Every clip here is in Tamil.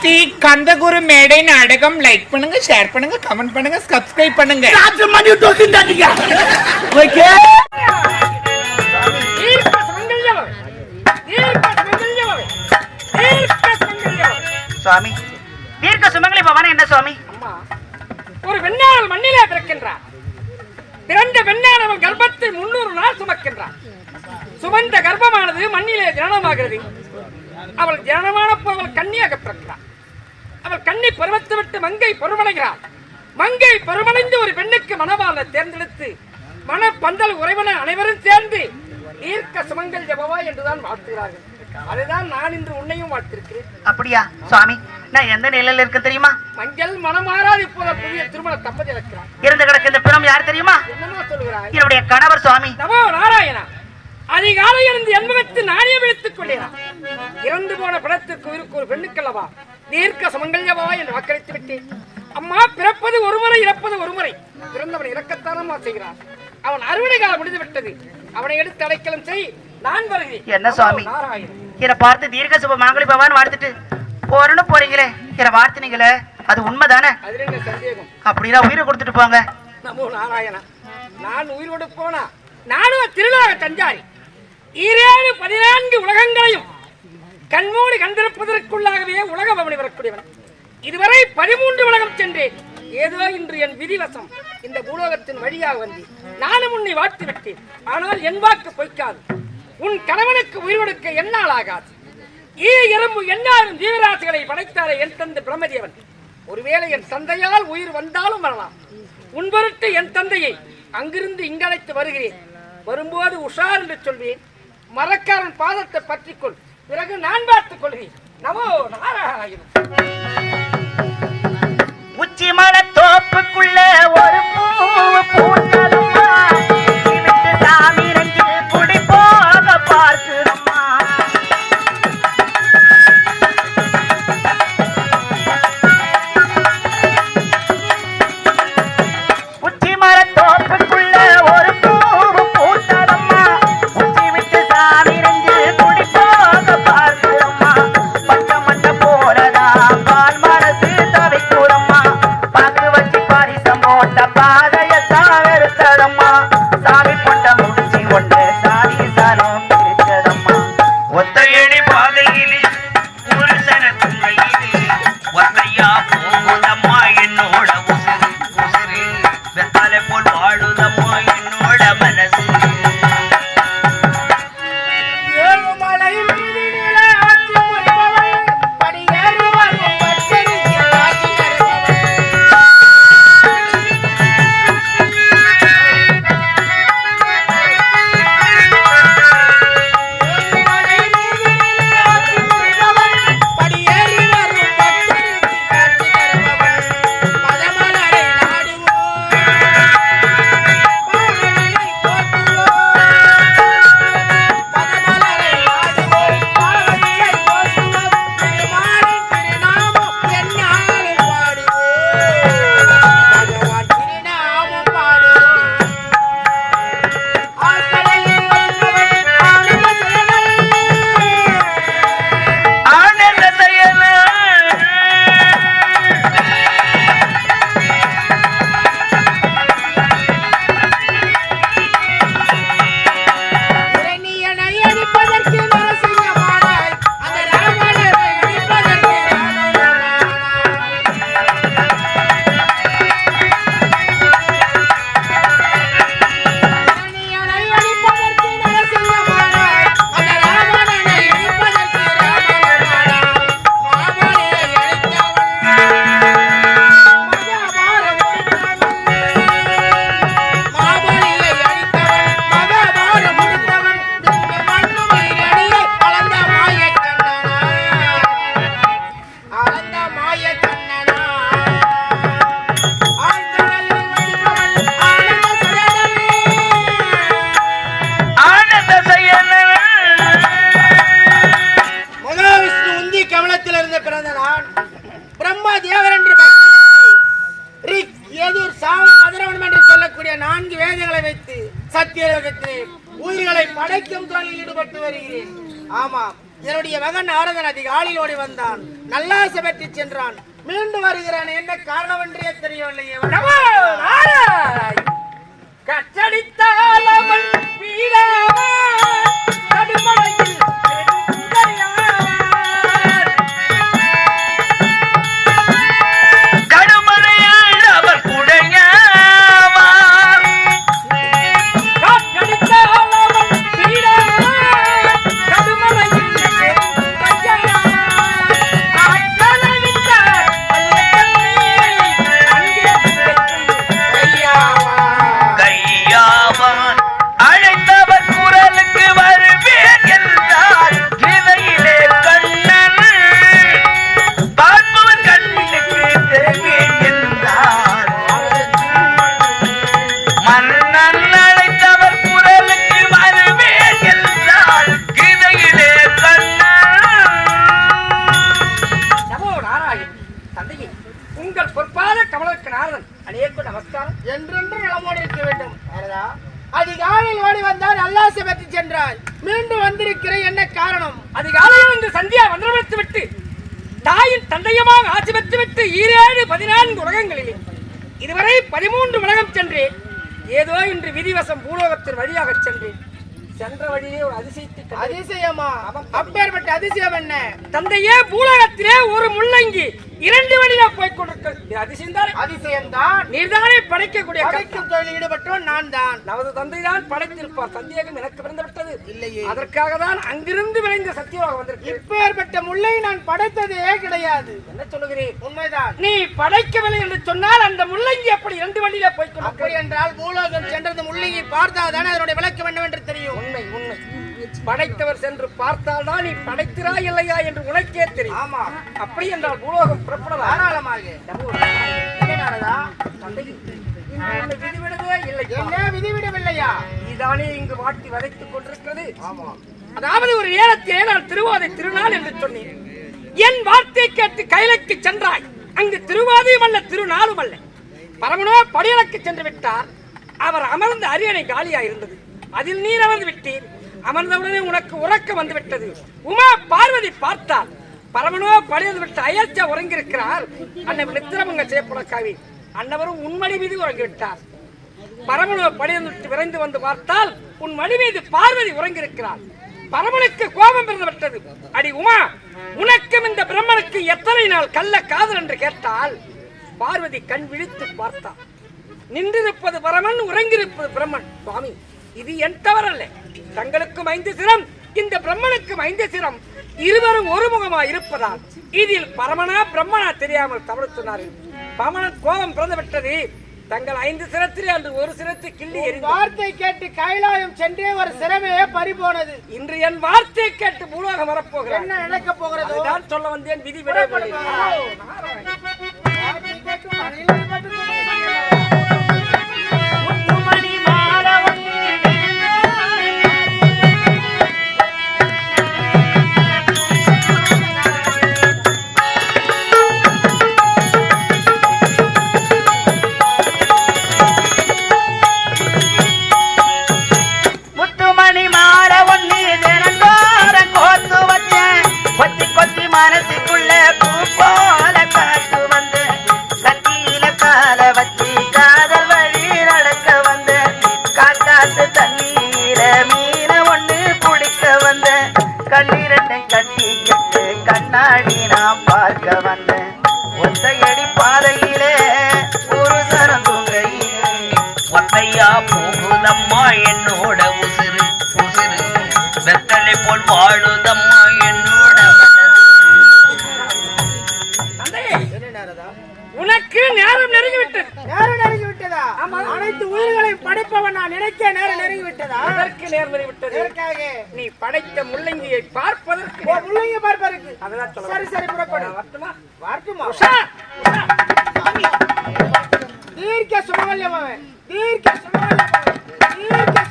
ஸ்ரீ கந்தகுரு மேடை நாடகம் லைக் பண்ணுங்க ஷேர் பண்ணுங்க கமெண்ட் பண்ணுங்க சப்ஸ்கிரைப் பண்ணுங்க. மணி ஓகே சுவாமி தீர்க்க சுமங்கலி பவான என்ன சுவாமி? அம்மா ஒரு பெண்ணாள் மண்ணிலே பிறக்கின்றார். பிறந்த பெண்ணானவள் கர்ப்பத்தை முன்னூறு நாள் சுமக்கின்றார். சுமந்த கர்ப்பமானது மண்ணிலே ஜனனமாகிறது. அவள் ஜனனமான அவள் கன்னியாக பிறக்கிறார் அவள் கன்னி பருவத்தை விட்டு மங்கை பருவடைகிறாள் மங்கை பருவடைந்து ஒரு பெண்ணுக்கு மணவாள தேர்ந்தெடுத்து மணப்பந்தல் உறைவன அனைவரும் சேர்ந்து தீர்க்க சுமங்கல் ஜபவா என்றுதான் வாழ்த்துகிறார்கள். அதுதான் நான் இன்று உன்னையும் வாழ்த்திருக்கிறேன். அப்படியா? சுவாமி நான் எந்த நிலையில இருக்க தெரியுமா? மஞ்சள் மனமாறாது இப்போது புதிய திருமண தம்பதி இருக்கிறார். இருந்து கிடக்க இந்த பிணம் யார் தெரியுமா? என்னமா சொல்லுகிறாய். என்னுடைய கணவர் சுவாமி. நமோ நாராயணா. அதிகாலை இருந்து எண்பத்து நானே விழித்துக் கொண்டேனா இறந்து போன படத்திற்கு உயிருக்கு ஒரு பெண்ணுக்கல்லவா தீர்க்க சமங்கல்யவா என்று வாக்களித்து விட்டேன். அம்மா பிறப்பது ஒரு முறை இறப்பது ஒரு முறை பிறந்தவன் இறக்கத்தானமா செய்கிறான். அவன் அறுவடை காலம் முடிந்து விட்டது. அவனை எடுத்து அடைக்கலம் செய் நான் வருகிறேன். என்ன சுவாமி? என்னை பார்த்து தீர்க்க சுப மாங்கலி பவான் வாழ்த்துட்டு போறேன்னு போறீங்களே என்னை வார்த்தினீங்களே அது உண்மைதானே? சந்தேகம்? அப்படின்னா உயிரை கொடுத்துட்டு போங்க. நமோ நாராயணா நான் உயிரோடு போனா நானும் திருநாக தஞ்சாரி. ஈரேழு பதினான்கு உலகங்களையும் கண்மூடி கண்டிருப்பதற்குள்ளாகவே உலக பவனி வரக்கூடியவன். இதுவரை பதிமூன்று உலகம் சென்றேன். ஏதோ இன்று என் விதிவசம். இந்த பூலோகத்தின் வழியாக வந்து நானும் உன்னை வாழ்த்து விட்டேன். ஆனால் என் வாக்கு பொய்க்காது. உன் கணவனுக்கு உயிர் கொடுக்க என்னால் ஆகாது. ஈ எறும்பு எந்நாளும் ஜீவராசிகளை படைத்தாரே என் தந்தை பிரமதியவன். ஒருவேளை என் தந்தையால் உயிர் வந்தாலும் வரலாம். உன் பொருட்டு என் தந்தையை அங்கிருந்து இங்கழைத்து வருகிறேன். வரும்போது உஷார் என்று சொல்வேன். மரக்காரன் பாதத்தை பற்றிக்கொள். பிறகு நான் பார்த்துக் கொள்கிறேன். நமோ நாராயணன் உச்சி மன தோப்புக்குள்ள ஒரு பூ பூத்ததம்மா நாரதன் அதிகாலையில் ஓடி வந்தான். நல்லாசை பெற்று சென்றான். மீண்டும் வருகிறான். என்ன காரணம் என்றே தெரியவில்லையே அநேக நமஸ்காரம். என்றென்று நலமோடு இருக்க வேண்டும். அதிகாலையில் ஓடி வந்தால் நல்லாசை பெற்று சென்றாய் மீண்டும் வந்திருக்கிற என்ன காரணம்? அதிகாலையில் வந்து சந்தியா வந்திரமிட்டு விட்டு தாயின் தந்தையுமாக ஆட்சி பெற்று விட்டு ஈரேழு பதினான்கு உலகங்களிலே இதுவரை பதிமூன்று உலகம் சென்றேன். ஏதோ இன்று விதிவசம் பூலோகத்தின் வழியாக சென்றேன். சென்ற வழியே ஒரு அதிசயத்தை. அதிசயமா? அப்பேற்பட்ட அதிசயம் என்ன? தந்தையே பூலோகத்திலே ஒரு முள்ளங்கி இரண்டு வழியில போய் கொண்டிருக்கிறது. இது அதிசயம்தானே? அதிசயம்தான். நீர்தானே படைக்கக்கூடிய. படைக்கும் தொழில் ஈடுபட்டோம் நான் தான் நமது தந்தை தான் படைத்திருப்பார். சந்தேகம் எனக்கு பிறந்து விட்டது இல்லையே. அதற்காக தான் அங்கிருந்து விளைந்த சத்தியமாக வந்திருக்கிறேன். இப்பேற்பட்ட முல்லை நான் படைத்ததே கிடையாது. என்ன சொல்லுகிறேன் உண்மைதான். நீ படைக்கவில்லை என்று சொன்னால் அந்த முள்ளங்கி அப்படி இரண்டு வண்டியில போய் அப்படி என்றால் பூலோகம் சென்றது முள்ளியை பார்த்தாதானே அதனுடைய படைத்தவர் சென்று பார்த்தால் தான் நீ படைக்கிறாய் இல்லையா என்று உனக்கே தெரியும். ஆமா. அப்படி என்றால் பூலோகம் என்ன நாரதா? விதிவிடவே இல்லை. என்ன விதிவிடவில்லையா? நீதானே இங்கு வாட்டி வதைத்துக் கொண்டிருக்கிறது. அதாவது ஒரு நேரத்திலே நான் திருவாதை திருநாள் என்று சொன்னேன். என் வார்த்தை கேட்டு கைலைக்கு சென்றாய். அங்கு திருவாதையும் அல்ல திருநாளும் அல்ல. பரமனோ படியலுக்கு சென்று விட்டார். அவர் அமர்ந்த அரியணை காலியா இருந்தது அதில் நீர் அமர்ந்து விட்டீர். அமர்ந்தவுடனே உனக்கு உறக்கம் வந்து விட்டது உமா பார்வதி பார்த்தால் பரமனோ படியது விட்டு அயர்ச்சா உறங்கியிருக்கிறார். அன்னை நித்திரமங்க செய்யப்படக்காவி அன்னவரும் உண்மணி மீது உறங்கிவிட்டார். பரமனோ விட்டு விரைந்து வந்து பார்த்தால் உன் மணி மீது பார்வதி உறங்கியிருக்கிறார். பரமனுக்கு கோபம் பிறந்து விட்டது அடி உமா உனக்கும் இந்த பிரம்மனுக்கு எத்தனை நாள் கள்ள காதல் என்று கேட்டால் பார்வதி கண் விழித்து பார்த்தாள். நின்றிருப்பது பரமன் உறங்கியிருப்பது பிரம்மன். சுவாமி இது என் தவறல்ல. தங்களுக்கும் ஐந்து சிரம் இந்த பிரம்மனுக்கும் ஐந்து சிரம். இருவரும் ஒருமுகமா இருப்பதால் இதில் பரமனா பிரம்மனா தெரியாமல் தவறு சொன்னார்கள். கோபம் பிறந்து விட்டது. தங்கள் ஐந்து சிரத்திலே அன்று ஒரு சிரத்தை கிள்ளி எறிந்தார் வார்த்தை கேட்டு கைலாயம் சென்றே ஒரு சிறமே பறி போனது இன்று என் வார்த்தையை கேட்டு பூலோகம் வரப்போகிறார் என்ன நடக்க போகிறதோ? அதுதான் சொல்ல வந்தேன் விதி விடவில்லை நான் நினைக்க நேரம் நெருங்கி விட்டதா அதற்கு நேரம் விட்டது எதற்காக? நீ படைத்த முள்ளங்கியை பார்ப்பதற்கு. ஓ, முள்ளங்கி பார்ப்பதற்கு. அதெல்லாம் சொல்ல சரி சரி புறப்படு. வரட்டுமா? உஷா. தீர்க்க சுமங்கல்யமாவன் தீர்க்க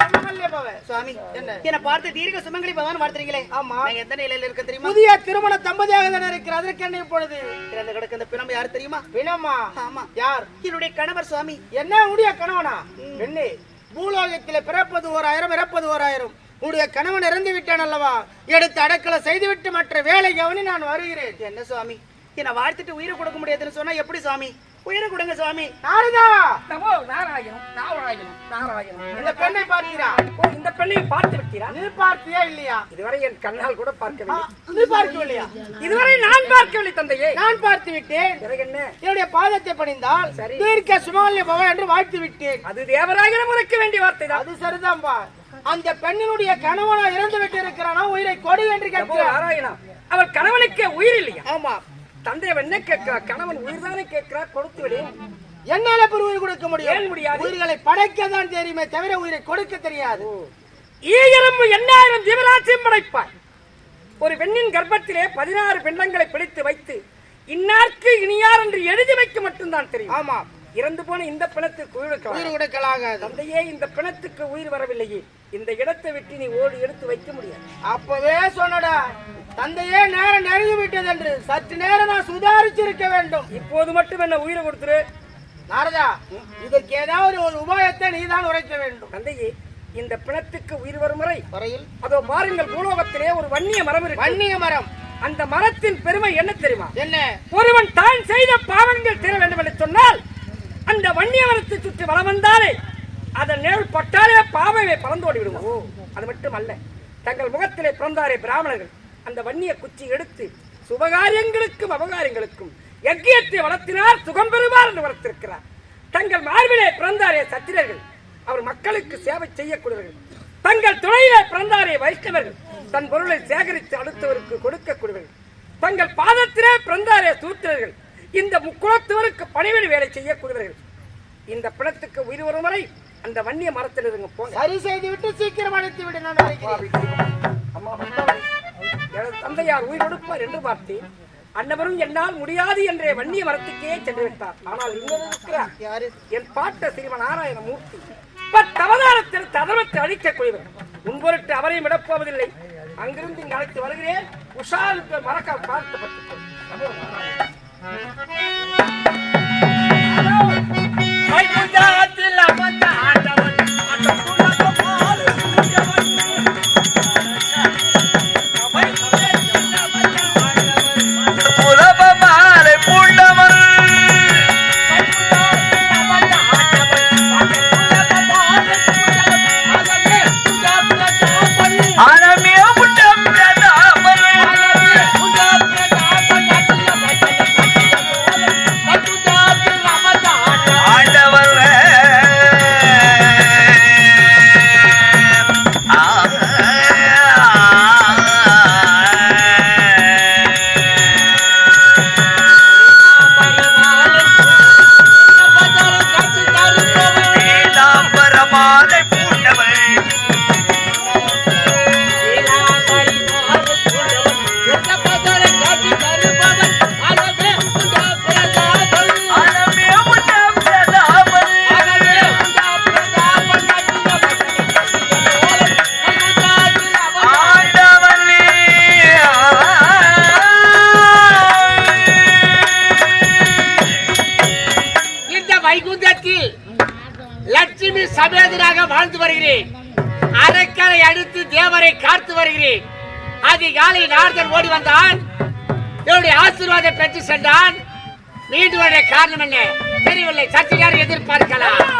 சுமங்கல்யமாவன் சுவாமி என்ன? என்ன பார்த்து தீர்க்க சுமங்கலி பகவான் வாழ்த்துறீங்களே. ஆமா. எந்த நிலையில இருக்க தெரியுமா? புதிய திருமண தம்பதியாக தானே இருக்கிற அதற்கு என்ன இப்பொழுது? இறந்து கிடக்க இந்த பிணம் யாரு தெரியுமா? வினமா ஆமா. யார்? என்னுடைய கணவர் சுவாமி. என்ன உடைய கணவனா? பெண்ணே பூலோகத்தில் பிறப்பது ஓராயிரம் இறப்பது ஓராயிரம். உடைய கணவன் இறந்து விட்டான் அல்லவா? எடுத்து அடக்கலை செய்துவிட்டு மற்ற வேலை கவனி நான் வருகிறேன். என்ன சுவாமி? என்ன வாழ்த்துட்டு உயிரை கொடுக்க முடியாதுன்னு சொன்னா எப்படி சுவாமி? உயிரை கொடுங்க சுவாமி. நாரதா! நமோ நாராயணம் நாராயணம் நாராயணம். இந்த பெண்ணை பார்க்கிறா ஓ, இந்த பெண்ணை பார்த்து விட்டீரா? நீ பார்த்தியா இல்லையா? இதுவரை என் கண்ணால் கூட பார்க்கவில்லை. நீ பார்க்கவில்லையா? இதுவரை நான் பார்க்கவில்லை தந்தையே. நான் பார்த்து விட்டேன். பிறகு என்ன? என்னுடைய பாதத்தை பணிந்தால் சரி. தீர்க்க சுமாலிய பவன் என்று வாழ்த்து விட்டேன். அது தேவராயனம் உரைக்க வேண்டிய வார்த்தை தான். அது சரிதான்பா அந்த பெண்ணினுடைய கணவனா இறந்து விட்டு இருக்கிறானா உயிரை கொடு என்று கேட்கிறான் நாராயணா அவள் கணவனுக்கே உயிர் இல்லையா? ஆமா. தந்தை அவன் என்ன கேட்கிறா? கணவன் உயிர் தானே கேட்கிறா கொடுத்து விடு. என்னால பெரு உயிர் கொடுக்க ஏன் முடியும் முடியாது? உயிர்களை படைக்க தான் தெரியுமே தவிர உயிரை கொடுக்க தெரியாது. ஈயரம்பு எண்ணாயிரம் ஜீவராசியும் படைப்பாய். ஒரு பெண்ணின் கர்ப்பத்திலே பதினாறு பெண்ணங்களை பிடித்து வைத்து இன்னார்க்கு இனியார் என்று எழுதி வைக்க மட்டும்தான் தெரியும். ஆமா இறந்து போன இந்த பிணத்துக்கு உயிர் கொடுக்கலாகாது. தந்தையே இந்த பிணத்துக்கு உயிர் வரவில்லையே. இந்த இடத்தை விட்டு நீ ஓடி எடுத்து வைக்க முடியாது. அப்பவே சொன்னடா தந்தையே நேரம் நெருங்கி விட்டது என்று. சற்று நேரம் நான் சுதாரிச்சிருக்க வேண்டும். இப்போது மட்டும் என்ன உயிரை கொடுத்துரு. நாரதா இதற்கு ஏதாவது ஒரு உபாயத்தை நீதான் உரைக்க வேண்டும். தந்தையே இந்த பிணத்துக்கு உயிர் வரும் வரை வரையில்? அதோ பாருங்கள் பூலோகத்திலே ஒரு வன்னிய மரம் இருக்கு. வன்னிய மரம். அந்த மரத்தின் பெருமை என்ன தெரியுமா? என்ன? ஒருவன் தான் செய்த பாவங்கள் தீர வேண்டும் என்று சொன்னால் அந்த வன்னியவரத்தை சுற்றி வலம் வந்தாலே அதன் நிழல் பட்டாலே பாவையை பறந்தோடி விடுவோம். அது மட்டும் அல்ல தங்கள் முகத்திலே பிறந்தாரே பிராமணர்கள். அந்த வன்னிய குச்சி எடுத்து சுபகாரியங்களுக்கும் அபகாரியங்களுக்கும் யக்கியத்தை வளர்த்தினார் சுகம் பெறுவார் என்று வளர்த்திருக்கிறார். தங்கள் மார்பிலே பிறந்தாரே சத்திரர்கள். அவர் மக்களுக்கு சேவை செய்யக்கூடியவர்கள். தங்கள் துணையிலே பிறந்தாரே வைஷ்ணவர்கள். தன் பொருளை சேகரித்து அடுத்தவருக்கு கொடுக்கக்கூடியவர்கள். தங்கள் பாதத்திலே பிறந்தாரே சூத்திரர்கள். இந்த முக்குளத்தவருக்கு பணிவிடை வேலை செய்யக்கூடியவர்கள். இந்த பிணத்துக்கு உயிர் வரும் வரை அந்த வன்னிய மரத்தில் இருங்க போங்க. சரி செய்து விட்டு சீக்கிரம் அழைத்து விடு நான் எனது தந்தையார் உயிர் கொடுப்பார் என்று பார்த்தேன் அன்னவரும் என்னால் முடியாது என்றே வன்னிய மரத்துக்கே சென்று விட்டார். ஆனால் யாரு? என் பாட்ட சிறுவன் நாராயண மூர்த்தி. பத்தவதாரத்தில் ததவத்தை அழிக்கக்கூடியவர். முன்பொருட்டு அவரையும் விடப்போவதில்லை. அங்கிருந்து இங்கு அழைத்து வருகிறேன். உஷாருக்கு மறக்க பார்த்து பட்டு உலபமாலை அதிகாலை நார்தன் ஓடி வந்தான். என்னுடைய ஆசீர்வாதம் பெற்று சென்றான். மீண்டும் காரணம் என்ன? தெரியவில்லை. சற்று எதிர்பார்க்கலாம்.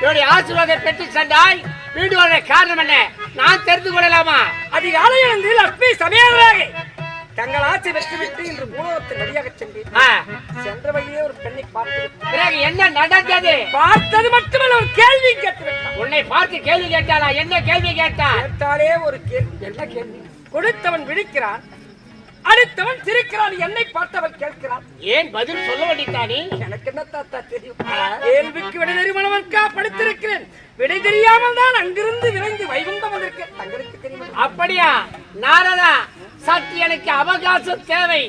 என்னுடைய ஆசீர்வாதம் பெற்று சென்றாய் வீடு வர காரணம் என்ன? நான் தெரிந்து கொள்ளலாமா? அதிகாலை எழுந்து லட்சுமி சமேதராக தங்கள் ஆட்சி வெற்றிவிட்டு இன்று பூலகத்தின் வழியாக சென்றேன். சென்ற வழியே ஒரு பெண்ணை பார்த்து பிறகு என்ன நடந்தது? பார்த்தது மட்டுமல்ல ஒரு கேள்வி கேட்டு உன்னை பார்த்து கேள்வி கேட்டாளா? என்ன கேள்வி கேட்டா கேட்டாலே ஒரு கேள்வி என்ன கேள்வி? கொடுத்தவன் விழிக்கிறான். அடுத்தவன் சிரிக்கிறான் என்னை பார்த்தவன் கேட்கிறான். ஏன் பதில் சொல்ல வேண்டித்தானே எனக்கு என்ன தாத்தா தெரியும்? கேள்விக்கு விடை தெரியுமானவன்கா படித்திருக்கிறேன். விடை தெரியாமல் தான் அங்கிருந்து விரைந்து வைகுண்டம் வந்திருக்கேன். தங்களுக்கு தெரியும்? அப்படியா? நாரதா சற்று எனக்கு அவகாசம் தேவை.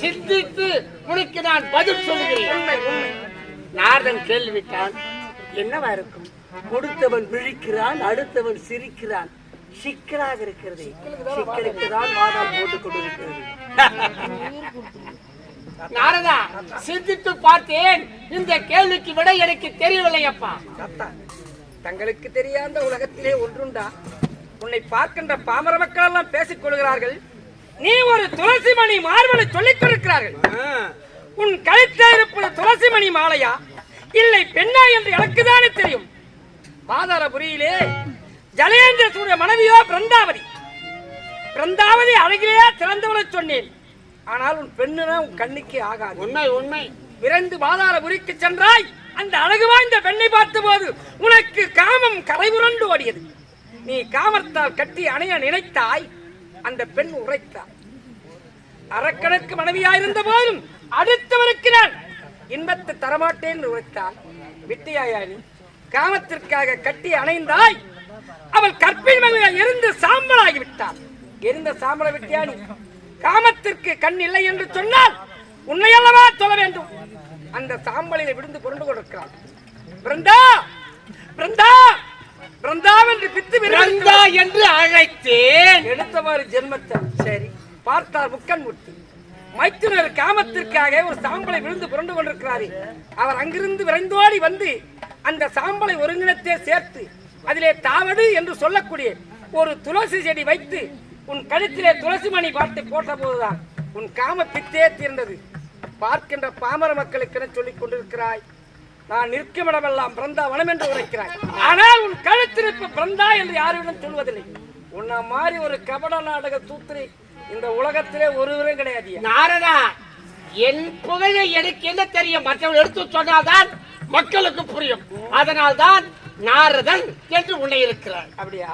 சிந்தித்து உனக்கு நான் பதில் சொல்லுகிறேன் உண்மை உண்மை. நாரதன் கேள்விட்டான் என்னவா இருக்கும்? கொடுத்தவன் விழிக்கிறான் அடுத்தவன் சிரிக்கிறான். சிக்கலாக இருக்கிறது. சிக்கலுக்கு தான் வாதால் போட்டுக் கொண்டிருக்கிறது. நாரதா சிந்தித்து பார்த்தேன். இந்த கேள்விக்கு விட எனக்கு தெரியவில்லை அப்பா. தாத்தா தங்களுக்கு தெரியாத உலகத்திலே ஒன்றுண்டா? உன்னை பார்க்கின்ற பாமர மக்கள் எல்லாம் பேசிக் கொள்கிறார்கள். நீ ஒரு துளசி மணி மார்பலை சொல்லிக் கொண்டிருக்கிறார்கள். உன் கழுத்தில் இருப்பது துளசி மணி மாலையா? இல்லை பெண்ணா என்று எனக்கு தானே தெரியும். பாதாரபுரியிலே ஜலயேந்திரனுடைய மனைவியோ பிருந்தாவதி. பிருந்தாவதி அழகிலே திறந்தவளை சொன்னேன். ஆனால் உன் பெண்ணுனா உன் கண்ணுக்கு ஆகாது. உண்மை உண்மை. விரைந்து பாதாளபுரிக்கு சென்றாய் அந்த அழகு வாய்ந்த பெண்ணை பார்த்தபோது உனக்கு காமம் கரைபுரண்டு ஓடியது. நீ காமத்தால் கட்டி அணைய நினைத்தாய் அந்த பெண் உரைத்தாள். அரக்கனுக்கு மனைவியாயிருந்த போதும் அடுத்தவருக்கு நான் இன்பத்தை தரமாட்டேன் உரைத்தாள். விட்டியாயா நீ காமத்திற்காக கட்டி அணைந்தாய் அவள் கற்பின் மனைவியாய் இருந்து சாம்பலாகி விட்டாள் எரிந்த சாம்பல விட்டியா நீ? காமத்திற்கு கண் இல்லை என்று சொன்னால் உன்னை அல்லவா சொல்ல வேண்டும்? அந்த சாம்பலில் விழுந்து புரண்டு கொடுக்கிறாள் பிருந்தா! பிருந்தா! பிருந்தா என்று பித்து பிறந்தா என்று அழைத்தேன். எடுத்தவாறு ஜென்மத்தை சரி பார்த்தார் முக்கன் முட்டி மைத்துனர் காமத்திற்காக ஒரு சாம்பலை விழுந்து புரண்டு கொண்டிருக்கிறாரே. அவர் அங்கிருந்து விரைந்தோடி வந்து அந்த சாம்பலை ஒருங்கிணத்தே சேர்த்து அதிலே தாவது என்று சொல்லக்கூடிய ஒரு துளசி செடி வைத்து உன் கழுத்திலே துளசி மணி பார்த்து போட்ட போதுதான் உன் காம பித்தே தீர்ந்தது. பார்க்கின்ற பாமர மக்களுக்கென சொல்லிக் கொண்டிருக்கிறாய். நான் நிற்கும் இடமெல்லாம் பிறந்தா வனம் என்று உரைக்கிறாய். ஆனால் உன் கழுத்திருப்ப பிறந்தா என்று யாரிடம் சொல்வதில்லை. உன்னை மாதிரி ஒரு கபட நாடக தூத்திரி இந்த உலகத்திலே ஒருவரும் கிடையாது. நாரதா என் புகழை எனக்கு என்ன தெரியும்? மற்றவர்கள் எடுத்து சொன்னால்தான் மக்களுக்கு புரியும். அதனால்தான் நாரதன் என்று உன்னை இருக்கிறார் அப்படியா?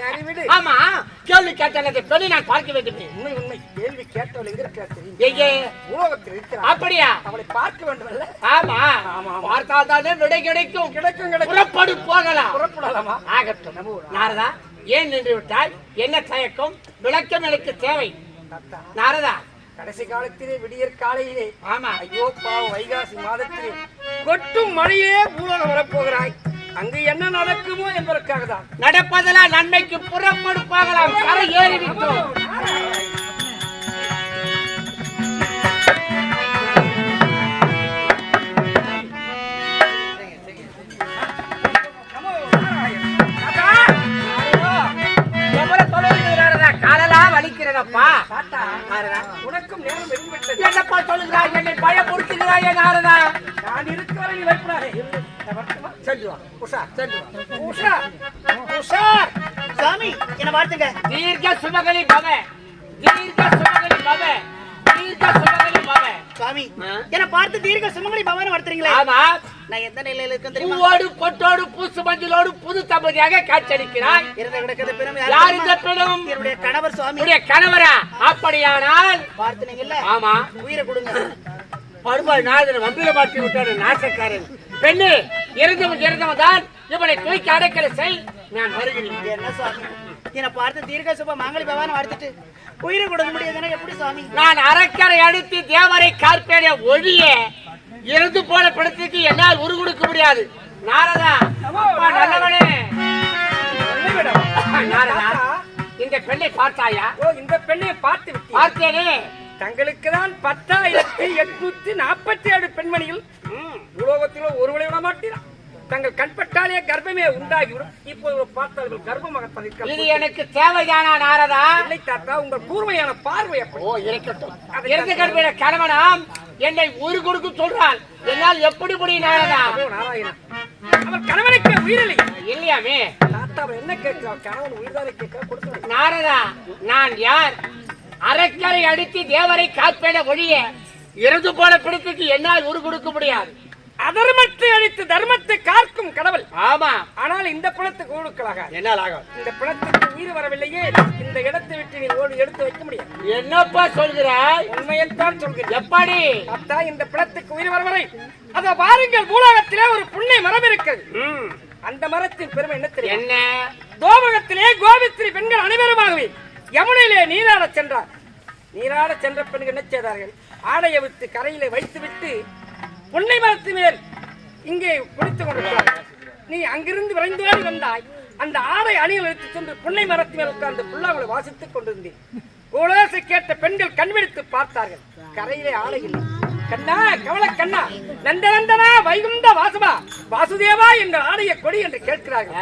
சரி விடு. ஆமா கேள்வி கேட்டால் அந்த பெண்ணை நான் பார்க்க வேண்டும். உண்மை உண்மை. கேள்வி கேட்டவள் எங்க இருக்கிறார் தெரியும்? எங்கே? உலகத்தில் அப்படியா? அவளை பார்க்க வேண்டும் ஆமா. ஆமா. பார்த்தால் தானே விடை கிடைக்கும். கிடைக்கும் கிடைக்கும். புறப்படு போகலாம். புறப்படலாமா? ஆகட்டும். நாரதா ஏன் நின்று விட்டாய்? என்ன தயக்கம்? விளக்கம் எனக்கு தேவை. நாரதா. கடைசி காலத்திலே விடியற் காலையிலே. ஆமா. ஐயோ பாவம் வைகாசி மாதத்திலே கொட்டும் மழையிலே பூலோகம் வரப்போகிறாய். அங்கு என்ன நடக்குமோ என்பதற்காக தான் நடப்பதெல்லாம் நன்மைக்கு புறப்படுப்பாகலாம். கரை ஏறி விட்டோம் நாரதா உனக்கும் நேரம் நெருங்கிவிட்டது என்னப்பா சொல்லுகிறாய்? என்னை பயமுறுத்துகிறாயே நாரதா? நான் இருக்கிற நீ பயப்படாதே நான் வரட்டுமா? சென்று வா உஷா சென்று வா உஷா உஷா. சுவாமி என்ன வார்த்தைங்க தீர்க்க சுமகலி பவ. தீர்க்க சுமகலி பவ. தீர்க்க சுமகலி பவ. சுவாமி ஆ? என்ன பார்த்து தீர்க்க சுமங்கலி பவன் வர்த்தீங்களே ஆமா. நான் எந்த நிலையில இருக்கேன் தெரியுமா? பூவோடு பொட்டோடு பூசு மஞ்சளோடு புது தம்பதியாக காட்சியளிக்கிறாய். கிடக்கிறது பெரும் யார் இந்த பெரும்? என்னுடைய கணவர் சுவாமி. உடைய கணவரா? அப்படியானால் பார்த்தீங்கல்ல ஆமா. உயிரை கொடுங்க. பருபாய் நாதன் வம்பில மாட்டி விட்டாரு நாசக்காரன். பெண்ணு இறந்தவன் இறந்தவன் தான் இவனை தூக்கி அடைக்கிற செய் நான் வருகிறேன். என்ன சுவாமி? என்ன பார்த்து தீர்க்க சுப மாங்கலி பவான் வர்த்திட்டு உயிரை கொடுக்க முடியாதுன்னா எப்படி சுவாமி? நான் அறக்கரை அடித்து தேவரை கார்பேடைய ஒழிய இறந்து போன படத்துக்கு என்னால் உரு கொடுக்க முடியாது. நாரதா நல்லவனே? நாரதா இந்த பெண்ணை பார்த்தாயா? ஓ இந்த பெண்ணை பார்த்து பார்த்தேனே. தங்களுக்கு தான் பத்தாயிரத்தி எட்நூத்தி நாற்பத்தி ஏழு பெண்மணிகள் உலோகத்தில் ஒருவரை விட மாட்டீரா? தங்கள் கண்பட்டாலே கர்ப்பமே உண்டாகிவிடும். இப்போது பார்த்தால் கர்ப்பமாக இது எனக்கு தேவைதானா நாரதா? இல்லை தாத்தா உங்கள் கூர்மையான பார்வை ஓ இருக்கட்டும். இறந்து கடுமையான கணவனாம் என்னை உரு கொடுக்க சொல்றான் என்னால் எப்படி முடியும் நாரதா? அவள் கணவனுக்கு உயிரில்லை இல்லையாமே? தாத்தா அவன் என்ன கேட்கிறான் கணவன் உயிர்தானே கேட்க கொடுத்து நாரதா நான் யார்? அரைக்கரை அடித்து தேவரை காப்பேட ஒழிய இறந்து போன பிடித்துக்கு என்னால் உரு கொடுக்க முடியாது. அதர்மத்தை அழித்து தர்மத்தை காக்கும் கடவுள். ஆமா. ஆனால் இந்த பிணத்துக்கு ஊழுக்களாக என்னால் ஆகும் இந்த பிணத்துக்கு உயிர் வரவில்லையே. இந்த இடத்தை விட்டு நீ ஓடி எடுத்து வைக்க முடியாது. என்னப்பா சொல்கிறாய்? உண்மையைத்தான் சொல்கிறேன். எப்படி? அத்தா இந்த பிணத்துக்கு உயிர் வர வரை அத பாருங்கள் பூலோகத்திலே ஒரு புன்னை மரம் இருக்கிறது. அந்த மரத்தின் பெருமை என்ன தெரியும்? என்ன? தோபகத்திலே கோபித்திரி பெண்கள் அனைவருமாகவே யமுனையிலே நீராடச் சென்றார். நீராடச் சென்ற பெண்கள் என்ன செய்தார்கள்? ஆடையை விட்டு கரையிலே வைத்துவிட்டு புன்னை மரத்து மேல். இங்கே குளித்துக் கொண்டிருக்கிறார்கள் நீ அங்கிருந்து விரைந்தோடி வந்தாய். அந்த ஆடை அணியில் எடுத்து சென்று புன்னை மரத்து மேல் உட்கார்ந்து புல்லாங்களை வாசித்துக் கொண்டிருந்தேன். கோலாசை கேட்ட பெண்கள் கண்விழித்து பார்த்தார்கள். கரையிலே ஆடை இல்லை. கண்ணா கவல கண்ணா நந்த நந்தனா வைகுந்த வாசுபா வாசுதேவா எங்கள் ஆடைய கொடி என்று கேட்கிறார்கள்?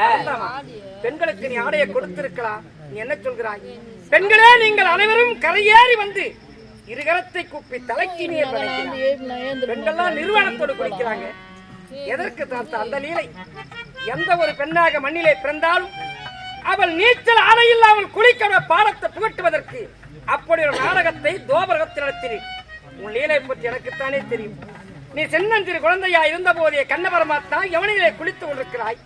பெண்களுக்கு நீ ஆடையை கொடுத்திருக்கலாம். நீ என்ன சொல்கிறாய்? பெண்களே நீங்கள் அனைவரும் கரையேறி வந்து இருகரத்தை கூப்பி தலைக்கு நீர் பெண்கள்லாம் நிர்வாணத்தோடு குளிக்கிறாங்க. எதற்கு தாத்தா அந்த லீலை? எந்த ஒரு பெண்ணாக மண்ணிலே பிறந்தாலும் அவள் நீச்சல் ஆடை இல்லாமல் குளிக்கிற பாடத்தை புகட்டுவதற்கு அப்படி ஒரு நாடகத்தை தோபரகத்தில் நடத்தினேன். உன் லீலை பற்றி எனக்குத்தானே தெரியும். நீ சின்னஞ்சிறு குழந்தையா இருந்த போதே கண்ண பரமாத்தா எவனிலே குளித்துக் கொண்டிருக்கிறாய்.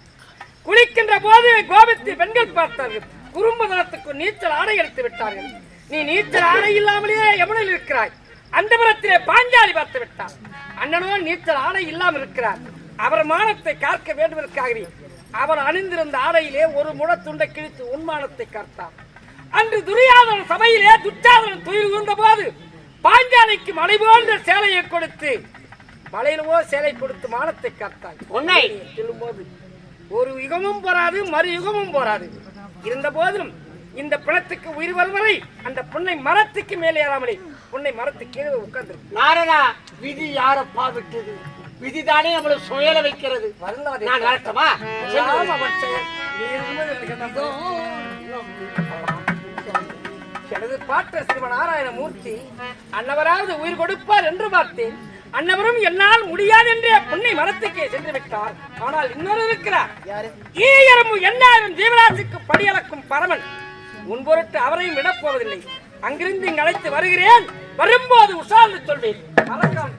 குளிக்கின்ற போது கோபித்து பெண்கள் பார்த்தார்கள். குறும்பதனத்துக்கு நீச்சல் ஆடை எடுத்து விட்டார்கள். நீ நீச்சல் ஆடை இல்லாமலேயே யமுனையில் இருக்கிறாய். அந்த புறத்திலே பாஞ்சாலி பார்த்து விட்டார் அண்ணனோ நீச்சல் ஆடை இல்லாமல் இருக்கிறார். அவர் மானத்தை காக்க வேண்டுவதற்காகவே அவர் அணிந்திருந்த ஆடையிலே ஒரு முழத்துண்டை கிழித்து உன்மானத்தை காத்தார். அன்று துரியாதன சபையிலே துச்சாதனன் துயில் ஊர்ந்த போது பாஞ்சாலிக்கு மலை போன்ற சேலையை கொடுத்து மலையிலவோ சேலை கொடுத்து மானத்தை காத்தாய் உன்னை. சொல்லும்போது ஒரு யுகமும் போராது மறு யுகமும் போராது. இருந்த போதிலும் இந்த பிணத்துக்கு உயிர் வரும் வரை அந்த புன்னை மரத்துக்கு மேலே ஏறாமலே புன்னை மரத்துக்கு கீழே உட்கார்ந்து நாரதா விதி யாரப்பா விட்டது விதிதானே நம்மளை சுயல வைக்கிறது. நான் வரட்டுமா? எனது பாட்ட சிறுவ நாராயணமூர்த்தி அன்னவராவது உயிர் கொடுப்பார் என்று பார்த்தேன். அன்னவரும் என்னால் முடியாது என்றே புன்னை மரத்துக்கே சென்று விட்டார். ஆனால் இன்னொரு இருக்கிறார். ஈயரம்பு எண்ணாயிரம் ஜீவராசிக்கு படியளக்கும் பரமன். உன் பொருட்டு அவரையும் விடப் போவதில்லை. அங்கிருந்து இங்கு அழைத்து வருகிறேன். வரும்போது உஷார்ந்து சொல்வேன். மறக்காம